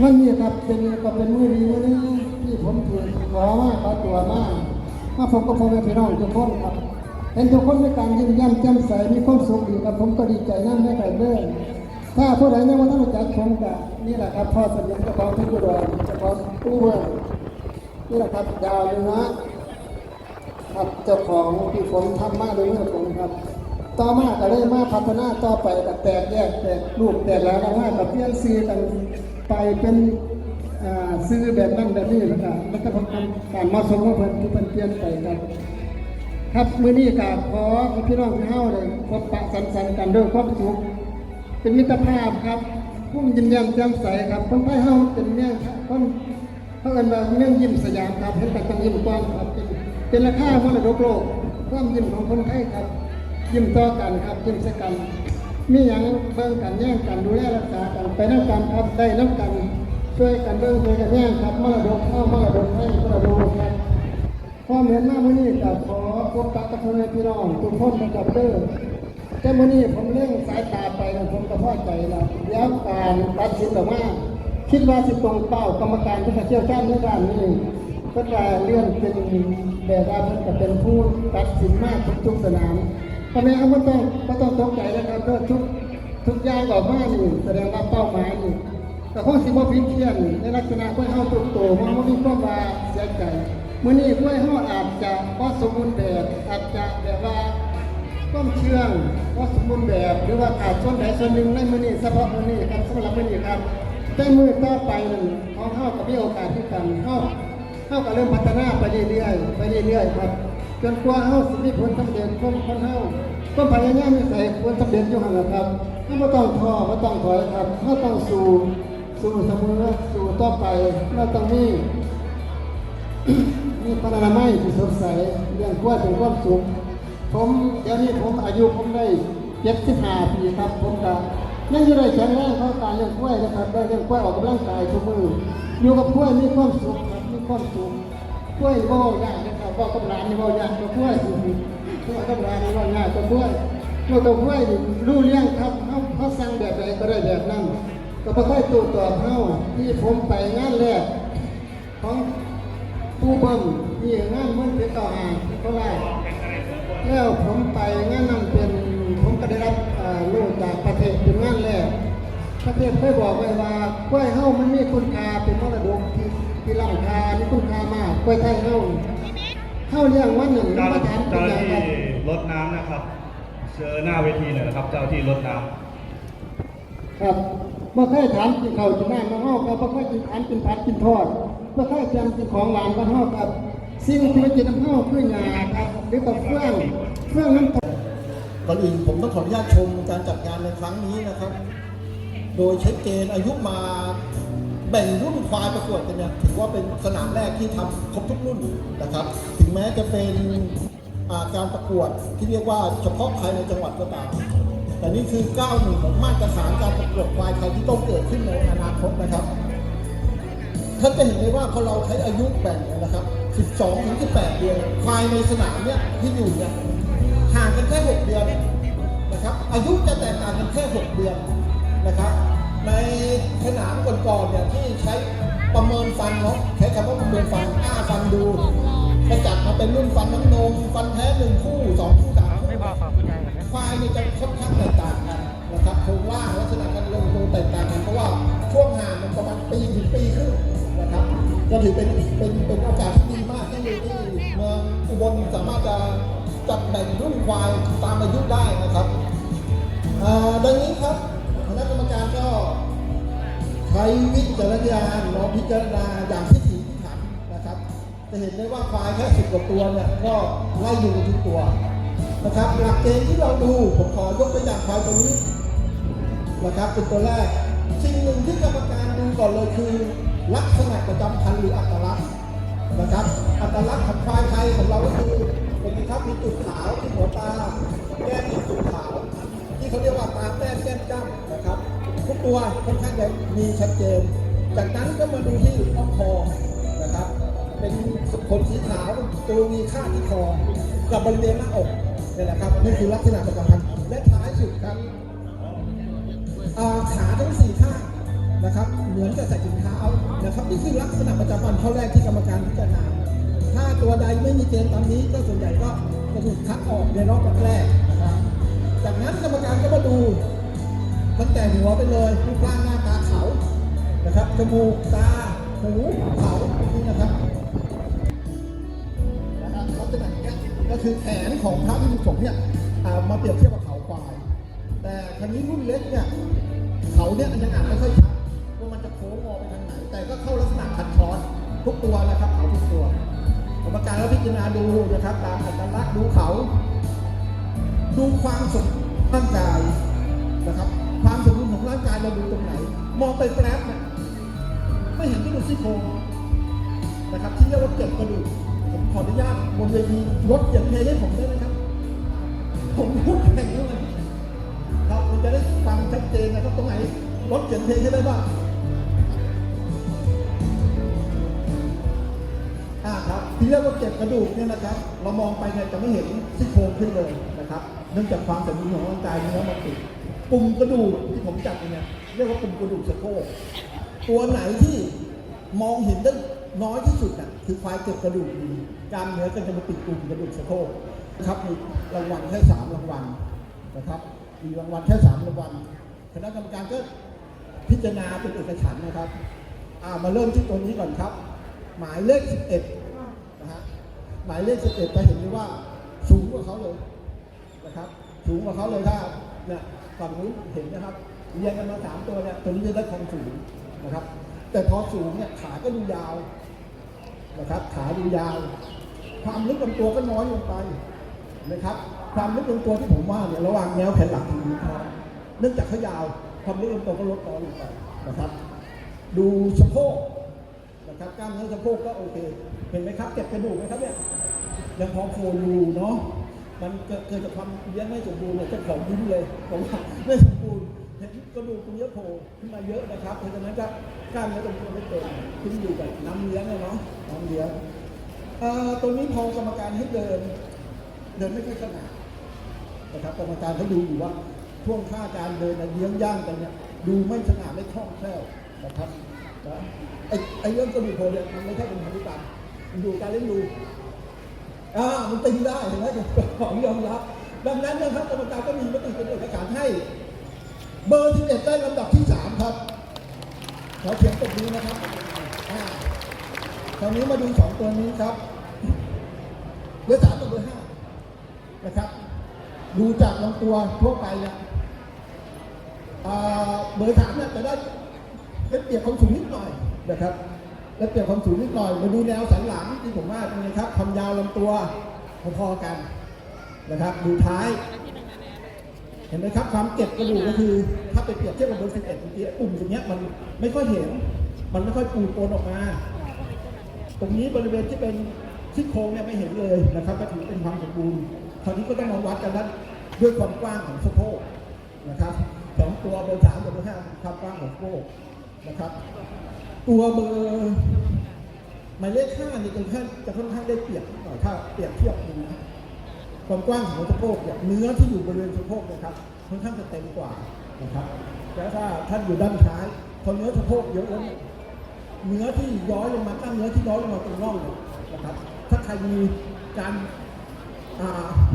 วันนี้ครับเป็นก็เป็นมือดีมือนี้ที่ผมถูกขอมาขอตัวมามาผมก็พอแม่พี่น้องทุกคนครับเห็นทุกคนมีการยิ้มย้มแจ่มใสมีความสุขดีครับผมก็ดีใจนั่นไม่ไกลเด้อถ้าผู้ใดยังไม่ต้องรู้จักผมก็นี่แหละครับพ่อสมเด็จเจ้าของทุกอุดรเจ้าของตู้เมืองนี่แหละครับดาวเนื้อครับเจ้าของที่ผมทำมาโดยเมื่อผมครับ ต่อมาก็เลยมาพัฒนาต่อไปกับแตกแยกแตกลูกแตกแล้วนะว่ากับเพี้ยนซีกันไปเป็นซื้อแบบนั้นแบบนี้แล้วก็แล้วก็ทำการมาสมว่าเพิ่นที่เพิ่นเปลี่ยนไปครับ ครับมื้อนี้ก็ขอพี่น้องเฮาเลยพบปะสันสันกันด้วยความสุขเป็นมิตรภาพครับพุ่มยิ้มแย้มแจ่มใสครับคนไทยเฮาเป็นเมืองคนเขาเอิ้นว่าเมืองยิ้มสยามครับเห็นแต่ต้องยิ้มก่อนครับเป็นเป็นราคามรดกโลกความยิ้มของคนไทยครับ ยิ้มต่อกันครับยิ้มใส่กัน มีอย่างเบิ่งกันแย่งกันดูแลรักษากันไปน้ำกันครับได้น้ำกันช่วยกันเบิ่งช่วยกันแย่งครับมรดกเข้ามรดกให้มรดกครับพอเหมือนมามื้อนี้ก็ขอพบกับพ่อแม่พี่น้องทุกคนนะครับเด้อแต่มื้อนี้ผมเล่งสายตาไปนะผมก็พอใจแล้วเดี๋ยวการตัดสินออกมาคิดว่าสิตรงเป้ากรรมการที่เชี่ยวชาญในด้านนี้ก็จะเลื่อนเป็นแบบว่าเพิ่นจะเป็นผู้ตัดสินมากทุกสนาม ตอนนี้เขาไม่ต้องไม่ต้องตกใจนะครับก็ทุกทุกอย่างออกมานี่แสดงว่าเป้าหมายนี่แต่ข้อสิบว่าพิเทียนในลักษณะกล้วยเฮาตุกโตมันไม่มีความว่าเสียใจเมื่อนี้กล้วยเฮาอาจจะก็สมบูรณ์แบบอาจจะแบบว่าต้มเชื่องก็สมบูรณ์แบบ หรือว่าขาดส่วนใดส่วนหนึ่งในมื้อนี้เฉพาะมื้อนี้ครับสำหรับมื้อนี้ครับแต่มือต่อไปนั่นของเฮาก็มีโอกาสที่กันเฮาเฮาก็เริ่มพัฒนาไปเรื่อยๆไปเรื่อยๆครับ จนกว่าเฮาสิมีผลสำเร็จคนคนเฮาก็พยายามมีใส่ผลสำเร็จอยู่หั่นล่ะครับเฮาบ่ต้องท้อบ่ต้องถอยครับเฮาต้องสู้สู้เสมอสู้ต่อไปเราต้องมีมีพลานามัยที่สดใสเรื่องกล้วยเป็นความสุขผมเดี๋ยวนี้ผมอายุผมได้75ปีครับ ผมก็ยังอยู่ได้แข็งแรงเพราะการเลี้ยงกล้วยนะครับได้เลี้ยงกล้วยออกกำลังกายทุกมืออยู่กับกล้วยมีความสุขครับมีความสุขกล้วยบ่ยากนะ บบ่กับร้านนี่บ่ยากก็กล้วยกล้วยกับร้านนี่บ่ยากก็กล้วยกล้วยกับกล้วยนี่รู้เรื่องครับเฮาเฮาสั่งแบบใดก็ได้แบบนั้นก็บ่ค่อยตู้ตอบเฮาที่ผมไปงานแรกของผู้เบิ่มที่งานมันเป็นต่อหางที่โครแล้วผมไปงานนั้นเป็นผมก็ได้รับรู้จากประเทศเป็นงานแรกประเทศเคยบอกไว้ว่ากล้วยเฮามันมีคุณค่าเป็นมรดกที่ที่ล้ำค่ามีคุณค่ามากกล้วยไทยเฮา เฮาเลี้ยงวันหนึ่งเจ้ามาทานเป็เจ้านหอน้าย่างที่ครับรดน้ำนะครับเชิญหน้าเวทีหน่อยนะครับ เจ้าที่รดน้ครับบ่เคยถามกินข้าวกินน้ำมาเฮาครับบ่เคยกินอาหารกินผัดกินทอดบ่เคยเตรียมกินของหวานมาเฮาครับสิ่งที่มากินน้ำเฮาคือหญ้าครับหรือกับเฟื่องเฟื่องน้ำตกก่อนอื่นผมต้องขออนุญาตชมการจัดงานในครั้งนี้นะครับ โดยใช้เกณฑ์อายุมา แบ่งรุ่นควายประกวดกันเนี่ยถือว่าเป็นสนามแรกที่ทำครบทุกรุ่นนะครับ ถึงแม้จะเป็นาการประกวดที่เรียกว่าเฉพาะภายในจังหวัดก็ตามแต่นี่คือก้าวหนึ่งของมาตรฐานการประกวดควายไทยที่ต้องเกิดขึ้นในอนาคตนะครับท่านจะเห็นเลยว่าพอเราใช้อายุแบ่งเนี่ยนะครับ 12 ถึง 18 เดือน ควายในสนามเนี่ยที่อยู่เนี่ยห่างกันแค่ 6 เดือนนะครับ อายุจะแตกต่างกันแค่ 6 เดือนนะครับ ในสนามก่อนๆเนี่ยที่ใช้ประเมินฟันเนาะใช้คำว่าประเมินฟันอ้าฟันดูจะจัดมาเป็นรุ่นฟันน้ำนมฟันแท้หนึ่งคู่สองคู่สามคู่ไม่พอขอบคุณยายก่อนนะควายเนี่ยจะค่อนข้างแตกต่างกันนะครับโครงร่างลักษณะการลงตัวแตกต่างกันเพราะว่าช่วงห่างมันประมาณปีถึงปีครึ่งนะครับก็ถือเป็นเป็นเป็นโอกาสที่ดีมากที่ที่เมืองอุบลสามารถจะจัดแบ่งรุ่นควายตามอายุได้ พิจารณาอย่างพิถีพิถันนะครับ จะเห็นได้ว่าควายแค่สิบกว่าตัวเนี่ยก็ไล่ดูกันทุกตัวนะครับ หลักเกณฑ์ที่เราดูผมขอยกตัวอย่างควายตัวนี้นะครับเป็นตัวแรก สิ่งหนึ่งที่กรรมการดูก่อนเลยคือ ลักษณะประจำพันธุ์หรืออัตลักษณ์นะครับ อัตลักษณ์ของควายไทยของเราก็คือเป็นครับมีจุดขาวที่หัวตาแก้มมีจุดขาว ที่เขาเรียกว่าตาแต้มแก้มจ้ำนะครับ ทุกตัวค่อนข้างจะมีชัดเจน จากนั้นก็มาดูที่อ้อมคอนะครับ เป็นขนสีขาวตัวมีค่าที่คอ กับบริเวณหน้าอกนี่แหละครับนี่คือลักษณะประจำพันธุ์และท้ายสุดครับขาทั้งสี่ข้างนะครับ เหมือนกับใส่ถุงเท้านะครับนี่คือลักษณะประจำวันข้อแรกที่กรรมการพิจารณาถ้าตัวใดไม่มีเกณฑ์ตามนี้ก็ส่วนใหญ่ก็จะถูกคัดออกในรอบแรกนะครับ จากนั้นกรรมการก็มาดูตั้งแต่หัวไปเลยรูปร่างหน้า นะครับจมูกตาหูเขานี่นะครับนะครับลักษณะเนี้ก็คือแขนของพระพิสุสงฆ์เนี่ยมาเปรียบเทียบกับเขาควาย แต่ครั้นี้รุ่นเล็กเนี่ยเขาเนี่ยยังอ่านไม่ค่อยชัดว่ามันจะโค้งงอไปทางไหน แต่ก็เข้าลักษณะขัดช้อนทุกตัวนะครับเขาทุกตัวกรรมการก็พิจารณาดูนะครับตามอัตลักษณ์ดูเขา ดูความสมดุลร่างกายนะครับ ความสมดุลของร่างกายเราดูตรงไหน มองไปแป๊บเนี่ย ไม่ซี่โครงนะครับที่เรียกว่าเก็บกระดูกผมขออนุญาตบนเวทีลดเสียงเพลงให้ผมได้ไหมครับ ผมพูดแข่งแล้วยครับมันจะได้ฟังชัดเจนนะครับตรงไหนลดเสียงเพลงให้ได้บ้างอ่าครับที่เรียกว่าเก็บกระดูกเนี่ยนะครับ เรามองไปเนี่ยจะไม่เห็นซี่โครงขึ้นเลยนะครับ เนื่องจากความสมดุลของร่างกายเนื้อมันติดปุ่มกระดูกที่ผมจับเนี่ยเรียกว่าปุ่มกระดูกสะโพกตัวไหนที่ มองเห็นได้น้อยที่สุดน่ะคือควายเก็บกระดูกดีกล้ามเนื้อก็จะมาติดปุ่มกระดูกสะโพกนะครับมีรางวัลแค่สามรางวัลนะครับมีรางวัลแค่สามรางวัลคณะกรรมการก็พิจารณาเป็นเอกฉันนะครับอ่ามาเริ่มที่ตัวนี้ก่อนครับ หมายเลข11นะฮะหมายเลข11จะเห็นได้ว่าสูงกว่าเขาเลยนะครับ สูงกว่าเขาเลยถ้าเนี่ยฝั่งนู้นเห็นนะครับเรียงกันมาสามตัวเนี่ยตัวนี้จะได้ความสูงนะครับ แต่พอสูงเนี่ยขาก็ดูยาวนะครับขาดูยาว ความลึกลำตัวก็น้อยลงไปนะครับ ความลึกลำตัวที่ผมว่าเนี่ยระหว่างแนวแขนหลังถึงนิ้วเท้าเนื่องจากเขายาวความลึกลำตัวก็ลดน้อยลงไปนะครับ ดูสะโพกนะครับกล้ามเนื้อสะโพกก็โอเค เห็นไหมครับเก็บกระดูกไหมครับเนี่ยยังพอโฟลูเนาะมันเกิดเกิดจากความเลี้ยงไม่สมบูรณ์เนี่ยเจ้าของยิ้มเลยผมว่าไม่สมบูรณ์ เห็นกระดูกตรงนี้โผล่ขึ้นมาเยอะนะครับ เพราะฉะนั้นก็กล้ามเนื้อตรงนี้ไม่เต็มขึ้นอยู่กับน้ำเลี้ยงอะเนาะน้ำเลี้ยงตรงนี้พอกรรมการให้เดิน เดินไม่ค่อยขนาดนะครับกรรมการเขาดูอยู่ว่าช่วงท่าการเดินนะเลี้ยงย่างกันเนี่ยดูไม่สง่าไม่คล่องแคล่วนะครับนะไอ้ไอ้เรื่องกระดูกโผล่เนี่ยมันไม่ใช่เป็นพันธุกรรมมันดูการเลี้ยงดูอ่ามันตีได้เห็นไหมของยอมรับดังนั้นนะครับกรรมการก็มีมติเป็นเอกสารให้ เบอร์ 11 ได้ลำดับที่ 3 ครับ ขอเสียงตบมือนะครับอ่าตอนนี้มาดู 2 ตัวนี้ครับเบอร์สามกับเบอร์ห้านะครับ ดูจากลำตัวทั่วไปเนี่ยเบอร์สามเนี่ยจะได้ได้เปรียบความสูงนิดหน่อยนะครับได้เปรียบความสูงนิดหน่อย มาดูแนวสันหลังที่ผมว่าเป็นไงครับความยาวลำตัวพอๆกันนะครับ ดูท้าย ห็นไหมครับความเก็บกระดูกก็คือ ถ้าไปเปรียบเทียบกับบอร์สิบเอ็ดเมื่อกี้ปุ่มตรงนี้มันไม่ค่อยเห็น มันไม่ค่อยปูโปนออกมา ตรงนี้บริเวณที่เป็นซี่โครงเนี่ยไม่เห็นเลยนะครับก็ถือเป็นความสมบูรณ์คราวนี้ก็ต้องมาวัดกันนั้นด้วยความกว้างของสะโพกนะครับสองตัวเบอร์สามกับเบอร์ห้าความกว้างของสะโพกนะครับ ตัวเบอร์หมายเลขห้านี่จะค่อนข้างจะค่อนข้างได้เปรียบหน่อยถ้าเปรียบเทียบดูนะ ความกว้างของสะโพกเนี่ยเนื้อที่อยู่บริเวณสะโพกนะครับค่อนข้างจะเต็มกว่านะครับแล้วถ้าท่านอยู่ด้านท้ายพอเนื้อสะโพกเยอะแล้วเนี่ยเนื้อที่ย้อยลงมากล้ามเนื้อที่ย้อยลงมาตรงน่องนะครับ ถ้าใครมีการ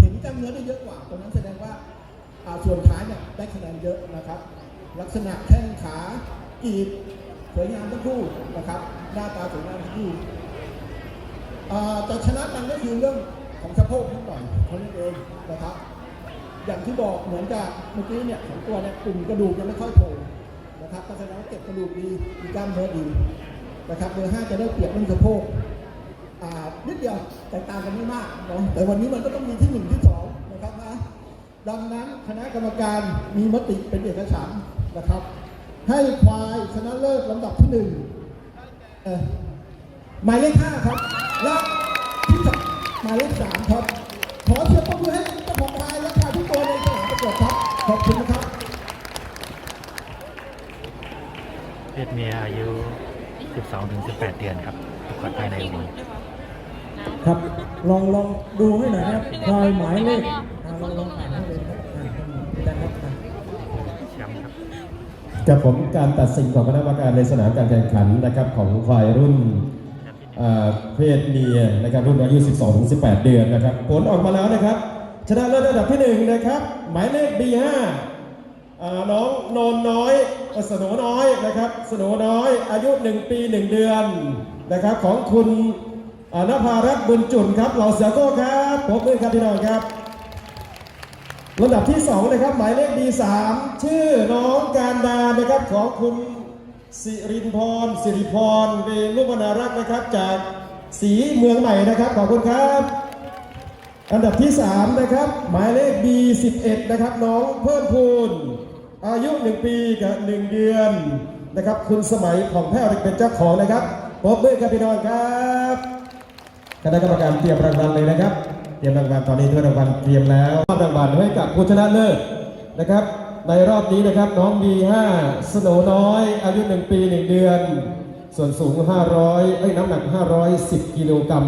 เห็นกล้ามเนื้อได้เยอะกว่าตรงนั้นแสดงว่าาส่วนท้ายเนี่ยได้คะแนนเยอะนะครับ ลักษณะแข้งขากีบสวยงามทั้งคู่นะครับ หน้าตาสวยงามทั้งคู่อ่าจะชนะกันก็คือเรื่อง ของสะโพกนิดหน่อยเท่านั้นเองนะครับ อย่างที่บอกเหมือนกับเมื่อกี้เนี่ยของตัวเนี่ยกลุ่มกระดูกยังไม่ค่อยโผล่นะครับก็แสดงว่าเก็บกระดูกดีมีกล้ามเนื้อดีนะครับเบอร์ห้าจะได้เปรียบเรื่องสะโพกอ่านิดเดียวแตกต่างกันไม่มากนะแต่วันนี้มันก็ต้องมีที่หนึ่งที่สองนะครับนะดังนั้นคณะกรรมการมีมติเป็นเอกฉันท์นะครับ ให้ควายชนะเลิศลำดับที่หนึ่งหมายเลขห้าครับและที่สองห มายเลขสามครับ ขอเสียงปรบมือให้เจ้าของควายและควายทุกตัวในสนามประกวดครับ ขอบคุณนะครับ เพศเมียอายุ 12-18 เดือนครับประกวดภายในอุโมงค์ครับลองลองดูให้หน่อยนะครับควายหมายเลขอ่าลองลองอ่านให้เลยครับอ่าได้ครับอ่าแชมป์ครับ กับผมการตัดสินของคณะกรรมการในสนามการแข่งขันนะครับของควายรุ่นอ่า เพศเมียนะครับรุ่นอายุ 12-18 เดือนนะครับ ผลออกมาแล้วนะครับ ชนะเลิศอันดับที่ 1 นะครับ หมายเลข B5 น้องนนน้อยสนน้อยนะครับสโหนน้อยอายุ 1 ปี 1 เดือนนะครับ ของคุณนภารัตน์บุญจุนครับเหล่าเสือโก้ครับพบด้วยครับพี่น้องครับลำดับที่ 2 นะครับ หมายเลข D3 ชื่อน้องการดานะครับของคุณ สิรินพรสิริพรเวรุวรรณรักษ์นะครับ จากสีเมืองใหม่นะครับขอบคุณครับ อันดับที่ 3 นะครับ หมายเลข B11 นะครับ น้องเพิ่มพูน อายุ 1 ปีกับ 1 เดือนนะครับ คุณสมัยของแพ้วเป็นเจ้าของนะครับพบด้วยครับพี่น้องครับคณะกรรมการเตรียมรางวัลเลยนะครับ เตรียมรางวัลตอนนี้ถ้วยรางวัลเตรียมแล้วมอบรางวัลให้กับผู้ชนะเลิศนะครับ ในรอบนี้นะครับน้อง B5 สโนน้อยอายุ 1 ปี 1 เดือน ส่วนสูง 500 เอ้ยน้ำหนัก 510 กิโลกรัม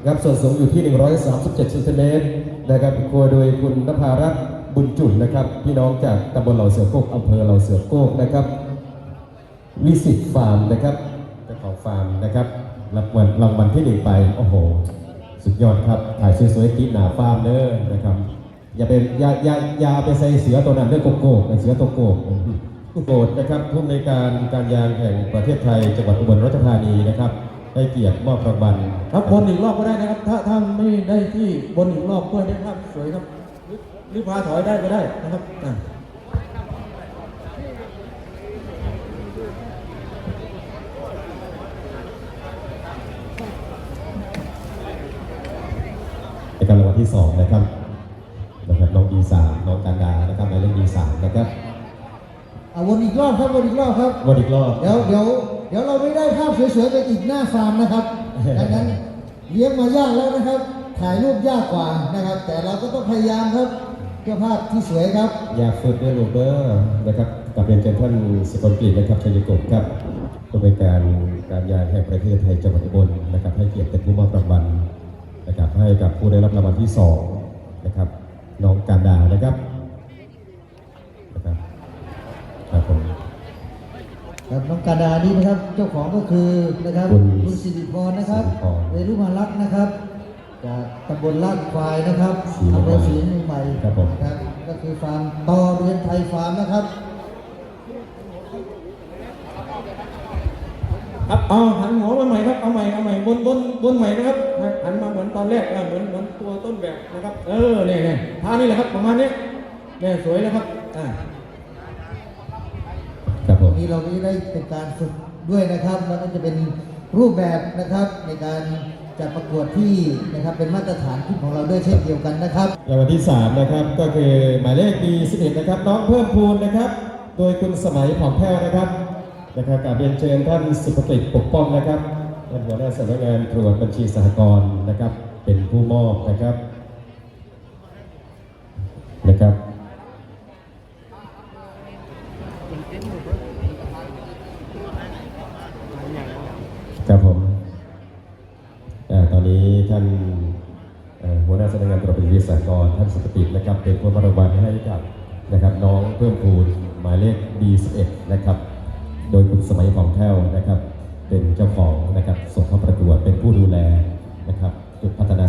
นะครับส่วนสูงอยู่ที่ 137เซนติเมตรนะครับครัวโดยคุณนภารัตน์บุญจุนนะครับ พี่น้องจากตำบลเหล่าเสือโกกอำเภอเหล่าเสือโกกนะครับวิสิตฟาร์มนะครับเจ้าของฟาร์มนะครับรับวันรางวัลที่หนึ่งไป โอ้โห สุดยอดครับ ถ่ายสวยๆติดหนาฟาร์มเด้อนะครับ อย่าไปอย่าอย่าอย่าไปใส่เสือตัวนั้นด้วยโกโก้เป็นเสือตัวโกกโกรนะครับผู้ในการการยางแห่งประเทศไทยจังหวัดอุบลราชธานีนะครับ ได้เกียรติมอบรางวัลครับบนอีกรอบก็ได้นะครับ ถ้าถ้าไม่ได้ที่บนอีกรอบก็ได้ภาพสวยครับรือหรือพาถอยได้ก็ได้นะครับ วนอีกรอบครับวนอีกรอบครับ วันอีกรอบ เดี๋ยวเดี๋ยวเดี๋ยวเราไม่ได้ภาพสวยๆไปอีกหน้าฟาร์มนะครับดังนั้นเลี้ยงมายากแล้วนะครับ ถ่ายรูปยากกว่านะครับ แต่เราก็ต้องพยายามครับเพื่อภาพที่สวยครับ อยากฝึกด้วยลูกเด้อนะครับกับเรียนเชิญท่านสกลกฤษนะครับชัยกบครับผู้บริการการยางแห่งประเทศไทยจังหวัดอุบลนะครับ ให้เกียรติเป็นผู้มอบรางวัลนะครับให้กับผู้ได้รับรางวัลที่สองนะครับน้องการดานะครับนะครับ ครับผมครับน้องกาดานี่นะครับ เจ้าของก็คือนะครับคุณคุณสิริพรนะครับสิริพรเวรุมารักษ์นะครับ จากตำบลลาดควายนะครับศรีเมืองอำเภอศรีเมืองใหม่ครับผมนะครับก็คือฟาร์มต่อเรือนไทยฟาร์มนะครับครับเอาหันหัวมาใหม่ครับเอาใหม่เอาใหม่บนบนบนใหม่นะครับหันมาเหมือนตอนแรกอะเหมือนเหมือนตัวต้นแบบนะครับ เออเนี่ยเนี่ยท่านี่แหละครับประมาณนี้เนี่ยสวยแล้วครับอ่าค รับผมวันนี้เราก็จะได้เป็นการฝึกด้วยนะครับ แล้วก็จะเป็นรูปแบบนะครับในการจัดประกวดที่นะครับเป็นมาตรฐานที่ของเราด้วยเช่นเดียวกันนะครับรางวัลที่ 3 นะครับก็คือหมายเลข B11 นะครับน้องเพิ่มพูนนะครับ โดยคุณสมัยผ่องแพ้วนะครับนะครับกราบเรียนเชิญท่านสุภกิจปกป้องนะครับท่านหัวหน้าสำนักงานตรวจบัญชีสหกรณ์นะครับ เป็นผู้มอบนะครับนะครับ ครับผมตอนนี้ท่านหัวหน้าสำนักงานตรวจบัญชีสหกรท่านสุภกิจนะครับเป็นผู้มารางวัลให้กับนะครับน้องเพิ่มพูนหมายเลข B11 นะครับ โดยคุณสมัยของแท้วนะครับ เป็นเจ้าของนะครับส่งเข้าประกวดเป็นผู้ดูแลนะครับจุดพัฒนา